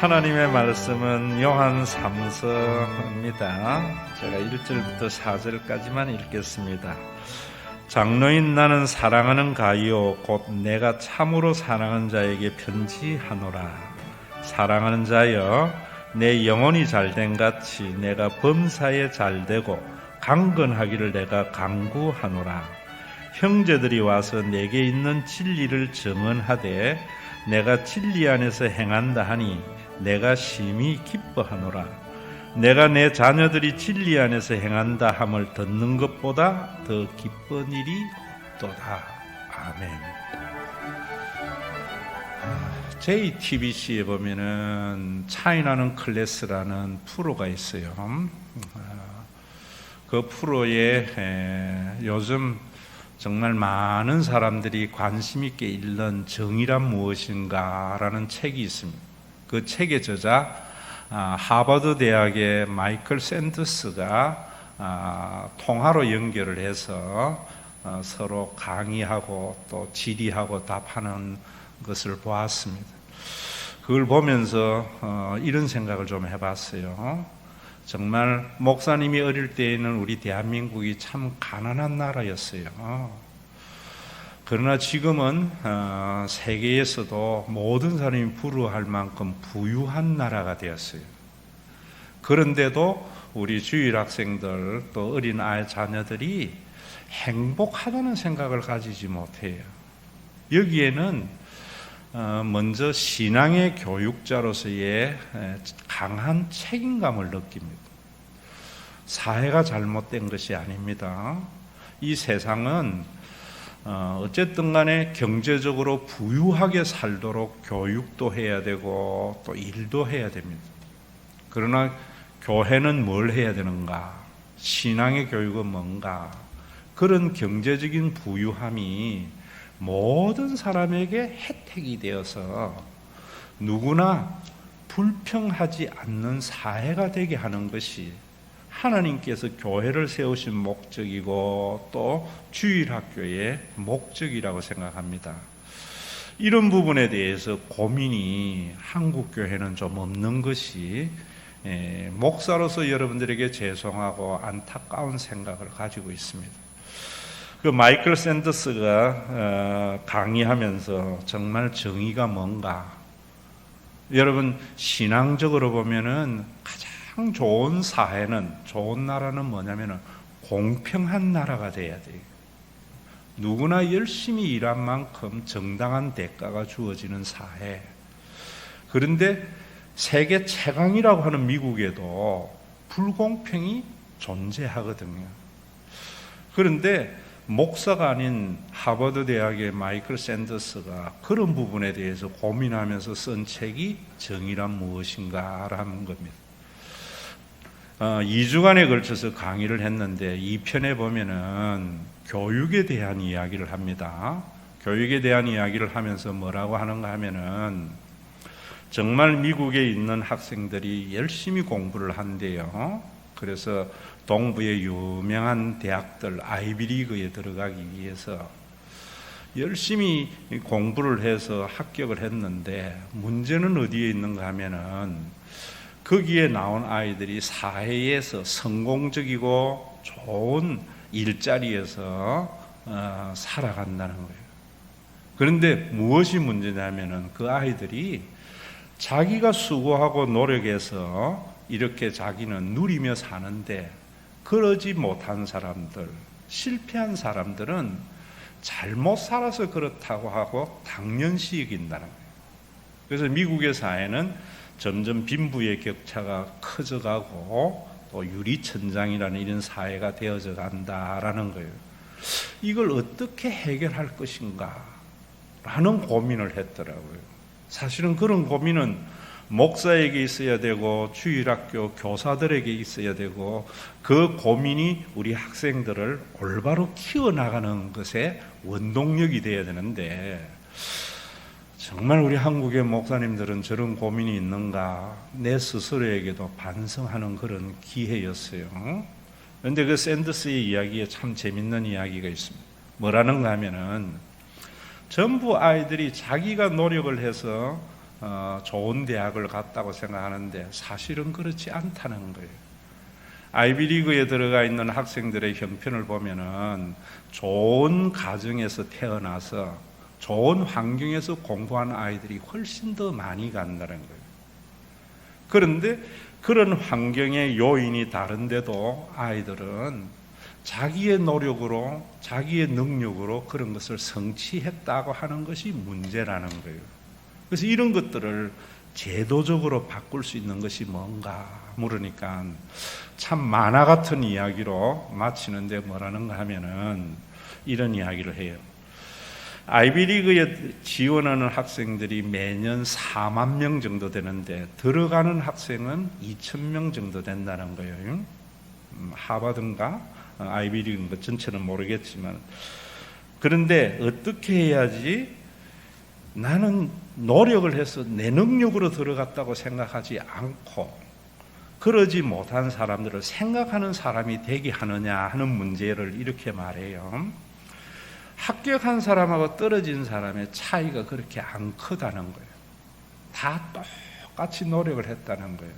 하나님의 말씀은 요한 3서입니다. 제가 1절부터 4절까지만 읽겠습니다. 장로인 나는 사랑하는 가이요 곧 내가 참으로 사랑하는 자에게 편지하노라. 사랑하는 자여 내 영혼이 잘된 같이 내가 범사에 잘되고 강건하기를 내가 강구하노라. 형제들이 와서 내게 있는 진리를 증언하되 내가 진리 안에서 행한다 하니 내가 심히 기뻐하노라. 내가 내 자녀들이 진리 안에서 행한다 함을 듣는 것보다 더 기쁜 일이 없도다. 아멘. JTBC에 보면은 차이나는 클래스라는 프로가 있어요. 아, 그 프로에 에, 요즘 정말 많은 사람들이 관심 있게 읽는 정의란 무엇인가라는 책이 있습니다. 그 책의 저자 아, 하버드 대학의 마이클 샌더스가 아, 통화로 연결을 해서 어, 서로 강의하고 또 질의하고 답하는 것을 보았습니다. 그걸 보면서 어, 이런 생각을 좀 해봤어요. 정말 목사님이 어릴 때에는 우리 대한민국이 참 가난한 나라였어요. 그러나 지금은 어, 세계에서도 모든 사람이 부러워할 만큼 부유한 나라가 되었어요. 그런데도 우리 주일 학생들 또 어린 아이 자녀들이 행복하다는 생각을 가지지 못해요. 여기에는 어, 먼저 신앙의 교육자로서의 강한 책임감을 느낍니다. 사회가 잘못된 것이 아닙니다. 이 세상은 어, 어쨌든 간에 경제적으로 부유하게 살도록 교육도 해야 되고 또 일도 해야 됩니다. 그러나 교회는 뭘 해야 되는가? 신앙의 교육은 뭔가? 그런 경제적인 부유함이 모든 사람에게 혜택이 되어서 누구나 불평하지 않는 사회가 되게 하는 것이 하나님께서 교회를 세우신 목적이고 또 주일학교의 목적이라고 생각합니다. 이런 부분에 대해서 고민이 한국 교회는 좀 없는 것이 에, 목사로서 여러분들에게 죄송하고 안타까운 생각을 가지고 있습니다. 그 마이클 샌더스가 어, 강의하면서 정말 정의가 뭔가 여러분 신앙적으로 보면은 가장 좋은 사회는 좋은 나라는 뭐냐면은 공평한 나라가 돼야 돼요. 누구나 열심히 일한 만큼 정당한 대가가 주어지는 사회. 그런데 세계 최강이라고 하는 미국에도 불공평이 존재하거든요. 그런데 목사가 아닌 하버드 대학의 마이클 샌더스가 그런 부분에 대해서 고민하면서 쓴 책이 정의란 무엇인가라는 겁니다. 어, 2주간에 걸쳐서 강의를 했는데 이 편에 보면은 교육에 대한 이야기를 합니다. 교육에 대한 이야기를 하면서 뭐라고 하는가 하면은 정말 미국에 있는 학생들이 열심히 공부를 한대요. 그래서 동부의 유명한 대학들 아이비리그에 들어가기 위해서 열심히 공부를 해서 합격을 했는데 문제는 어디에 있는가 하면은 거기에 나온 아이들이 사회에서 성공적이고 좋은 일자리에서 어, 살아간다는 거예요. 그런데 무엇이 문제냐면은 그 아이들이 자기가 수고하고 노력해서 이렇게 자기는 누리며 사는데 그러지 못한 사람들, 실패한 사람들은 잘못 살아서 그렇다고 하고 당연시 여긴다는 거예요. 그래서 미국의 사회는 점점 빈부의 격차가 커져가고 또 유리천장이라는 이런 사회가 되어져 간다라는 거예요. 이걸 어떻게 해결할 것인가? 라는 고민을 했더라고요. 사실은 그런 고민은 목사에게 있어야 되고 주일학교 교사들에게 있어야 되고 그 고민이 우리 학생들을 올바로 키워나가는 것에 원동력이 되어야 되는데 정말 우리 한국의 목사님들은 저런 고민이 있는가 내 스스로에게도 반성하는 그런 기회였어요. 그런데 그 샌더스의 이야기에 참 재밌는 이야기가 있습니다. 뭐라는가 하면은 전부 아이들이 자기가 노력을 해서 어, 좋은 대학을 갔다고 생각하는데 사실은 그렇지 않다는 거예요. 아이비리그에 들어가 있는 학생들의 형편을 보면은 좋은 가정에서 태어나서 좋은 환경에서 공부한 아이들이 훨씬 더 많이 간다는 거예요. 그런데 그런 환경의 요인이 다른데도 아이들은 자기의 노력으로, 자기의 능력으로 그런 것을 성취했다고 하는 것이 문제라는 거예요. 그래서 이런 것들을 제도적으로 바꿀 수 있는 것이 뭔가 물으니까 참 만화 같은 이야기로 마치는데 뭐라는가 하면은 이런 이야기를 해요. 아이비리그에 지원하는 학생들이 매년 4만 명 정도 되는데 들어가는 학생은 2천 명 정도 된다는 거예요. 음, 하버드인가 어, 아이비리그인가 전체는 모르겠지만 그런데 어떻게 해야지 나는 노력을 해서 내 능력으로 들어갔다고 생각하지 않고 그러지 못한 사람들을 생각하는 사람이 되게 하느냐 하는 문제를 이렇게 말해요. 합격한 사람하고 떨어진 사람의 차이가 그렇게 안 크다는 거예요. 다 똑같이 노력을 했다는 거예요.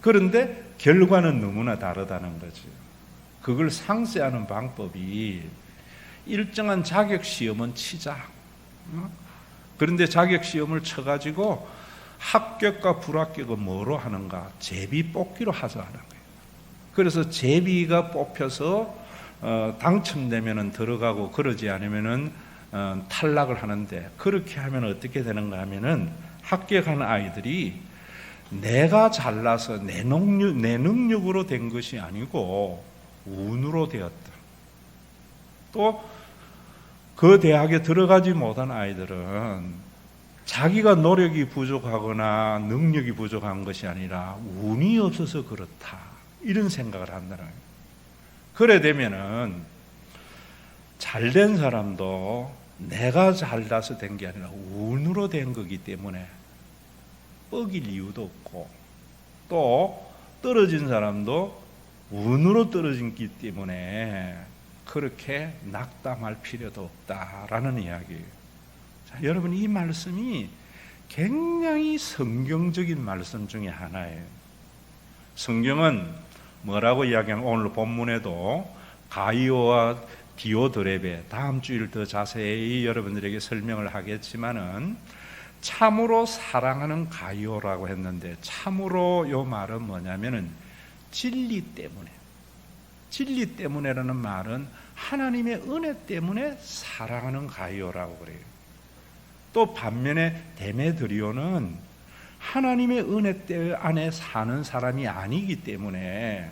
그런데 결과는 너무나 다르다는 거죠. 그걸 상쇄하는 방법이 일정한 자격 시험은 치자. 어? 그런데 자격 시험을 쳐가지고 합격과 불합격은 뭐로 하는가? 제비 뽑기로 하자 하는 거예요. 그래서 제비가 뽑혀서 어, 당첨되면은 들어가고 그러지 않으면은 어, 탈락을 하는데 그렇게 하면 어떻게 되는가 하면은 합격한 아이들이 내가 잘나서 내 능력, 내 능력으로 된 것이 아니고 운으로 되었다. 또 그 대학에 들어가지 못한 아이들은 자기가 노력이 부족하거나 능력이 부족한 것이 아니라 운이 없어서 그렇다. 이런 생각을 한다는 거예요. 그래 되면은 잘된 사람도 내가 잘나서 된 게 아니라 운으로 된 거기 때문에 뻐길 이유도 없고 또 떨어진 사람도 운으로 떨어진기 때문에 그렇게 낙담할 필요도 없다라는 이야기예요. 자, 여러분 이 말씀이 굉장히 성경적인 말씀 중에 하나예요. 성경은 뭐라고 이야기하면 오늘 본문에도 가이오와 디오드레베 다음 주일 더 자세히 여러분들에게 설명을 하겠지만은 참으로 사랑하는 가이오라고 했는데 참으로 요 말은 뭐냐면은 진리 때문에 진리 때문에라는 말은 하나님의 은혜 때문에 사랑하는 가이오라고 그래요. 또 반면에 데메드리오는 하나님의 은혜 안에 사는 사람이 아니기 때문에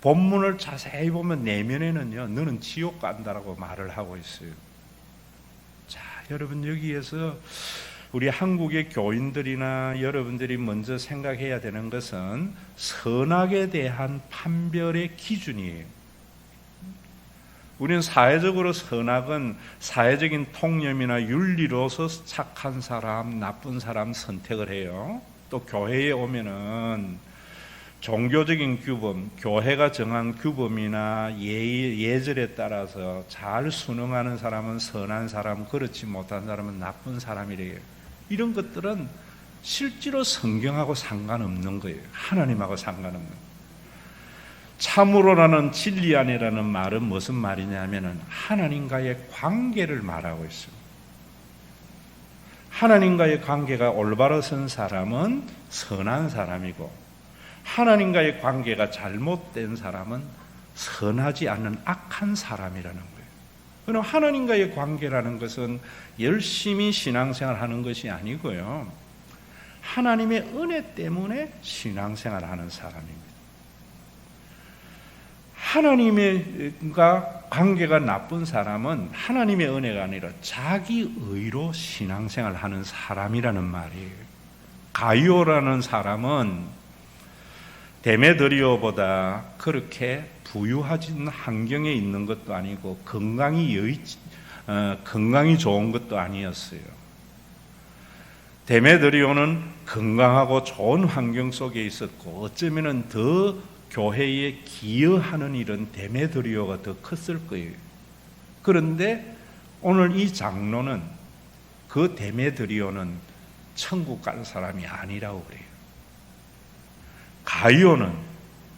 본문을 자세히 보면 내면에는요, 너는 지옥 간다라고 말을 하고 있어요. 자, 여러분 여기에서 우리 한국의 교인들이나 여러분들이 먼저 생각해야 되는 것은 선악에 대한 판별의 기준이에요. 우리는 사회적으로 선악은 사회적인 통념이나 윤리로서 착한 사람, 나쁜 사람 선택을 해요. 또 교회에 오면은 종교적인 규범, 교회가 정한 규범이나 예, 예절에 따라서 잘 순응하는 사람은 선한 사람, 그렇지 못한 사람은 나쁜 사람이래요. 이런 것들은 실제로 성경하고 상관없는 거예요. 하나님하고 상관없는 거예요. 참으로라는 진리 안에라는 말은 무슨 말이냐면은 하나님과의 관계를 말하고 있습니다. 하나님과의 관계가 올바로 선 사람은 선한 사람이고 하나님과의 관계가 잘못된 사람은 선하지 않는 악한 사람이라는 거예요. 그럼 하나님과의 관계라는 것은 열심히 신앙생활 하는 것이 아니고요. 하나님의 은혜 때문에 신앙생활 하는 사람입니다. 하나님과 관계가 나쁜 사람은 하나님의 은혜가 아니라 자기 의로 신앙생활 하는 사람이라는 말이에요. 가이오라는 사람은 데메드리오보다 그렇게 부유하진 환경에 있는 것도 아니고 건강이 여의, 어, 건강이 좋은 것도 아니었어요. 데메드리오는 건강하고 좋은 환경 속에 있었고 어쩌면은 더 교회에 기여하는 일은 데메드리오가 더 컸을 거예요. 그런데 오늘 이 장로는 그 데메드리오는 천국 갈 사람이 아니라고 그래요. 가이오는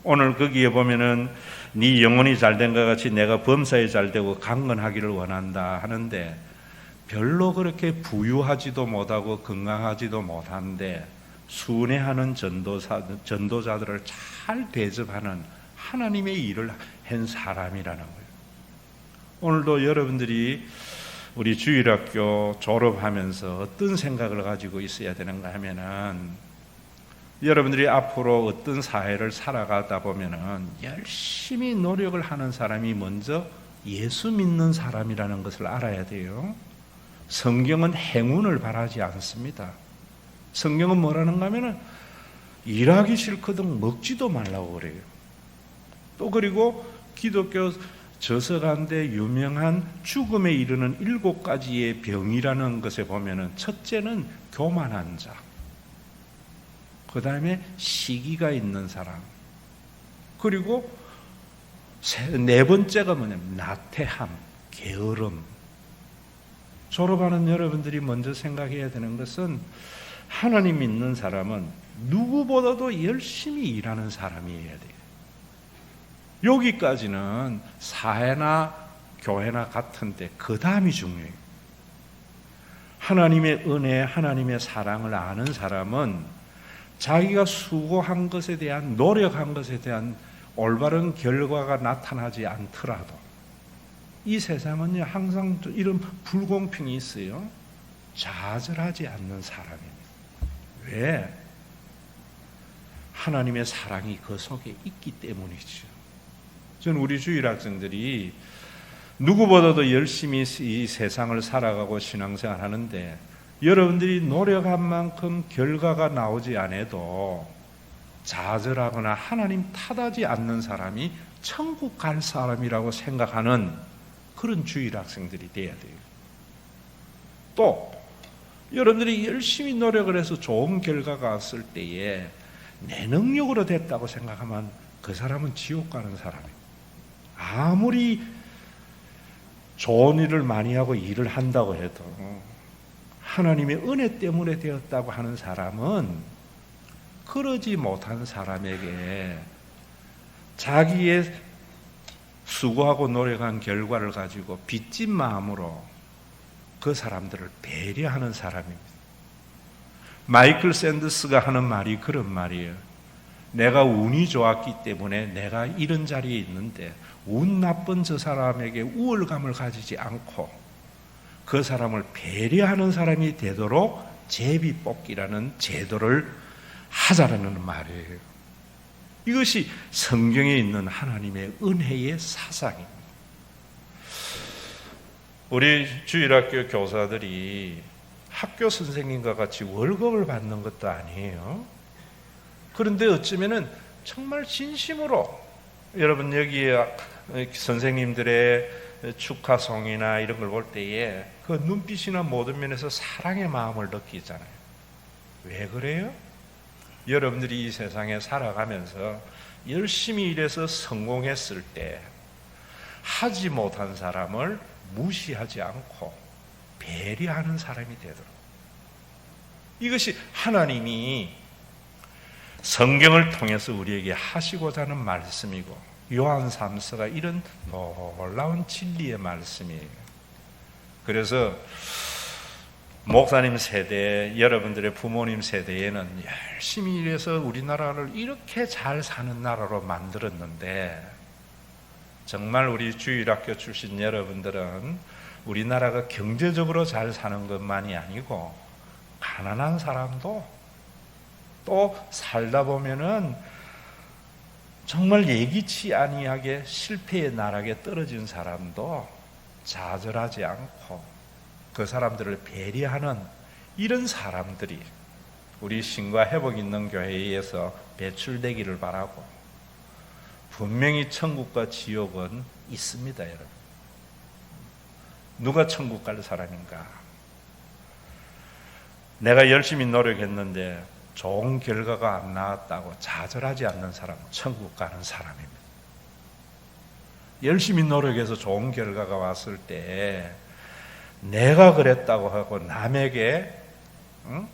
오늘 거기에 보면은 네 영혼이 잘된 것 같이 내가 범사에 잘되고 강건하기를 원한다 하는데 별로 그렇게 부유하지도 못하고 건강하지도 못한데 순회하는 전도사, 전도자들을 잘 대접하는 하나님의 일을 한 사람이라는 거예요. 오늘도 여러분들이 우리 주일학교 졸업하면서 어떤 생각을 가지고 있어야 되는가 하면은 여러분들이 앞으로 어떤 사회를 살아가다 보면은 열심히 노력을 하는 사람이 먼저 예수 믿는 사람이라는 것을 알아야 돼요. 성경은 행운을 바라지 않습니다. 성경은 뭐라는가 하면은 일하기 싫거든 먹지도 말라고 그래요. 또 그리고 기독교 저서가운데 유명한 죽음에 이르는 일곱 가지의 병이라는 것에 보면은 첫째는 교만한 자. 그 다음에 시기가 있는 사람. 그리고 세- 네 번째가 뭐냐면 나태함, 게으름. 졸업하는 여러분들이 먼저 생각해야 되는 것은 하나님 믿는 사람은 누구보다도 열심히 일하는 사람이어야 돼요. 여기까지는 사회나 교회나 같은데 그 다음이 중요해요. 하나님의 은혜, 하나님의 사랑을 아는 사람은 자기가 수고한 것에 대한 노력한 것에 대한 올바른 결과가 나타나지 않더라도 이 세상은요 항상 이런 불공평이 있어요. 좌절하지 않는 사람입니다. 왜? 하나님의 사랑이 그 속에 있기 때문이죠. 저는 우리 주일 학생들이 누구보다도 열심히 이 세상을 살아가고 신앙생활 하는데 여러분들이 노력한 만큼 결과가 나오지 않아도 좌절하거나 하나님 탓하지 않는 사람이 천국 갈 사람이라고 생각하는 그런 주일 학생들이 돼야 돼요. 또 여러분들이 열심히 노력을 해서 좋은 결과가 왔을 때에 내 능력으로 됐다고 생각하면 그 사람은 지옥 가는 사람이에요. 아무리 좋은 일을 많이 하고 일을 한다고 해도 하나님의 은혜 때문에 되었다고 하는 사람은 그러지 못한 사람에게 자기의 수고하고 노력한 결과를 가지고 빚진 마음으로 그 사람들을 배려하는 사람입니다. 마이클 샌더스가 하는 말이 그런 말이에요. 내가 운이 좋았기 때문에 내가 이런 자리에 있는데 운 나쁜 저 사람에게 우월감을 가지지 않고 그 사람을 배려하는 사람이 되도록 제비 뽑기라는 제도를 하자라는 말이에요. 이것이 성경에 있는 하나님의 은혜의 사상입니다. 우리 주일학교 교사들이 학교 선생님과 같이 월급을 받는 것도 아니에요. 그런데 어쩌면은 정말 진심으로 여러분 여기에 선생님들의 축하송이나 이런 걸 볼 때에 그 눈빛이나 모든 면에서 사랑의 마음을 느끼잖아요. 왜 그래요? 여러분들이 이 세상에 살아가면서 열심히 일해서 성공했을 때 하지 못한 사람을 무시하지 않고 배려하는 사람이 되도록 이것이 하나님이 성경을 통해서 우리에게 하시고자 하는 말씀이고 요한 3서가 이런 놀라운 진리의 말씀이에요. 그래서 목사님 세대, 여러분들의 부모님 세대에는 열심히 일해서 우리나라를 이렇게 잘 사는 나라로 만들었는데 정말 우리 주일학교 출신 여러분들은 우리나라가 경제적으로 잘 사는 것만이 아니고 가난한 사람도 또 살다 보면은 정말 예기치 아니하게 실패의 나락에 떨어진 사람도 좌절하지 않고 그 사람들을 배려하는 이런 사람들이 우리 신과 회복 있는 교회에서 배출되기를 바라고 분명히 천국과 지옥은 있습니다, 여러분. 누가 천국 갈 사람인가? 내가 열심히 노력했는데 좋은 결과가 안 나왔다고 좌절하지 않는 사람은 천국 가는 사람입니다. 열심히 노력해서 좋은 결과가 왔을 때 내가 그랬다고 하고 남에게 응?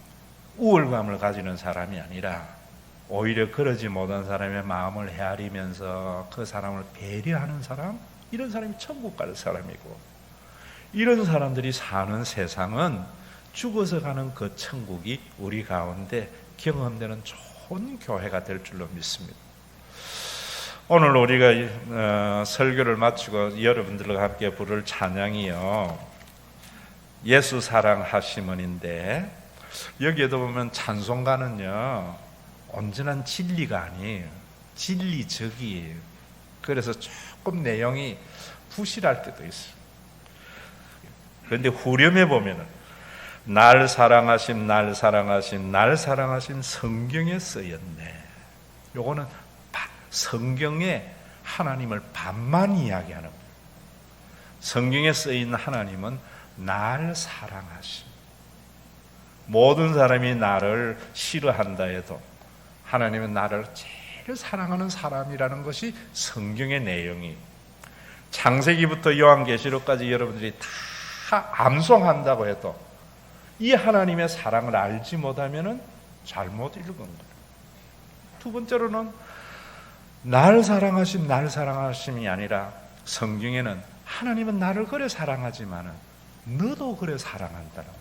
우울감을 가지는 사람이 아니라 오히려 그러지 못한 사람의 마음을 헤아리면서 그 사람을 배려하는 사람 이런 사람이 천국 갈 사람이고 이런 사람들이 사는 세상은 죽어서 가는 그 천국이 우리 가운데 경험되는 좋은 교회가 될 줄로 믿습니다. 오늘 우리가 어, 설교를 마치고 여러분들과 함께 부를 찬양이요. 예수 사랑하시문인데 여기에도 보면 찬송가는요. 온전한 진리가 아니에요. 진리적이에요. 그래서 조금 내용이 부실할 때도 있어요. 그런데 후렴에 보면은 날 사랑하신 날 사랑하신 날 사랑하신 성경에 쓰였네. 요거는 바- 성경에 하나님을 반만 이야기하는 거예요. 성경에 쓰인 하나님은 날 사랑하심. 모든 사람이 나를 싫어한다 해도 하나님은 나를 제일 사랑하는 사람이라는 것이 성경의 내용이. 창세기부터 요한계시록까지 여러분들이 다 암송한다고 해도 이 하나님의 사랑을 알지 못하면은 잘못 읽은 거예요. 두 번째로는 날 사랑하심, 날 사랑하심이 아니라 성경에는 하나님은 나를 그래 사랑하지만은 너도 그래 사랑한다는 거예요.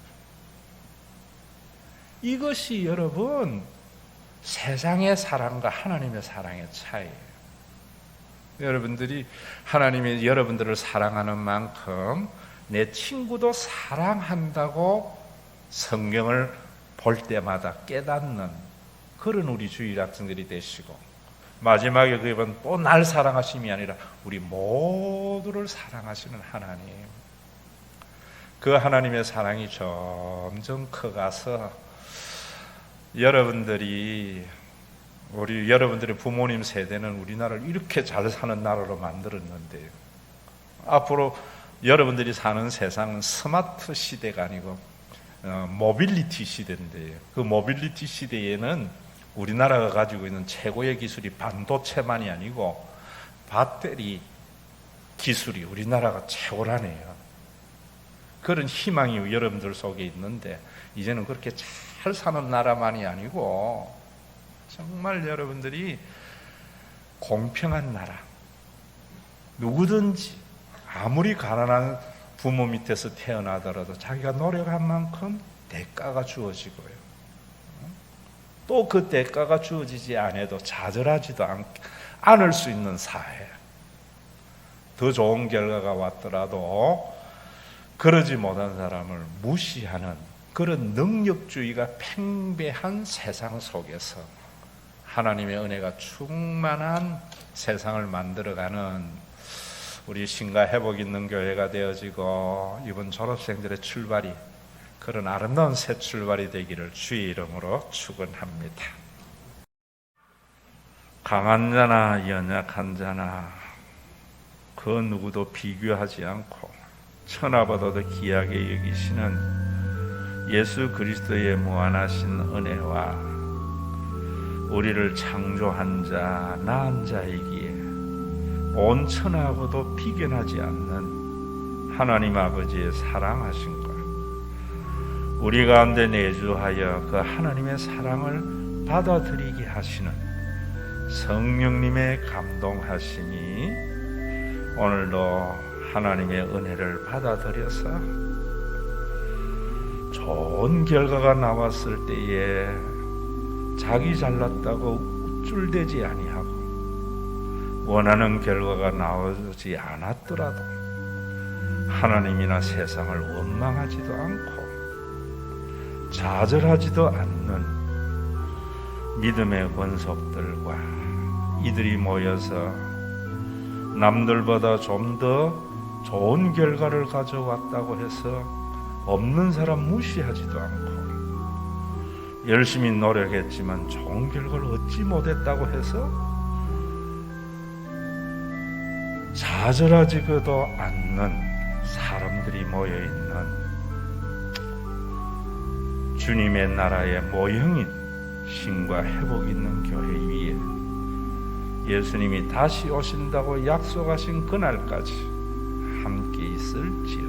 이것이 여러분 세상의 사랑과 하나님의 사랑의 차이예요. 여러분들이 하나님이 여러분들을 사랑하는 만큼 내 친구도 사랑한다고 성경을 볼 때마다 깨닫는 그런 우리 주일 학생들이 되시고 마지막에 그분 또 날 사랑하심이 아니라 우리 모두를 사랑하시는 하나님 그 하나님의 사랑이 점점 커가서 여러분들이 우리 여러분들의 부모님 세대는 우리나라를 이렇게 잘 사는 나라로 만들었는데요. 앞으로 여러분들이 사는 세상은 스마트 시대가 아니고 어, 모빌리티 시대인데요. 그 모빌리티 시대에는 우리나라가 가지고 있는 최고의 기술이 반도체만이 아니고 배터리 기술이 우리나라가 최고라네요. 그런 희망이 여러분들 속에 있는데 이제는 그렇게 잘 사는 나라만이 아니고 정말 여러분들이 공평한 나라 누구든지 아무리 가난한 부모 밑에서 태어나더라도 자기가 노력한 만큼 대가가 주어지고요. 또 그 대가가 주어지지 않아도 좌절하지도 않, 않을 수 있는 사회. 더 좋은 결과가 왔더라도 그러지 못한 사람을 무시하는 그런 능력주의가 팽배한 세상 속에서 하나님의 은혜가 충만한 세상을 만들어가는 우리 신과 회복 있는 교회가 되어지고 이번 졸업생들의 출발이 그런 아름다운 새 출발이 되기를 주의 이름으로 축원합니다. 강한 자나 연약한 자나 그 누구도 비교하지 않고 천하보다도 귀하게 여기시는 예수 그리스도의 무한하신 은혜와 우리를 창조한 자, 낳은 자이기에 온 천하고도 비견하지 않는 하나님 아버지의 사랑하심과 우리 가운데 내주하여 그 하나님의 사랑을 받아들이게 하시는 성령님의 감동하심이 오늘도 하나님의 은혜를 받아들여서 좋은 결과가 나왔을 때에 자기 잘났다고 우쭐대지 아니하고 원하는 결과가 나오지 않았더라도 하나님이나 세상을 원망하지도 않고 좌절하지도 않는 믿음의 권속들과 이들이 모여서 남들보다 좀 더 좋은 결과를 가져왔다고 해서 없는 사람 무시하지도 않고 열심히 노력했지만 좋은 결과를 얻지 못했다고 해서 좌절하지도 않는 사람들이 모여 있는 주님의 나라의 모형인 신과 회복 있는 교회 위에 예수님이 다시 오신다고 약속하신 그날까지 함께 있을지어다.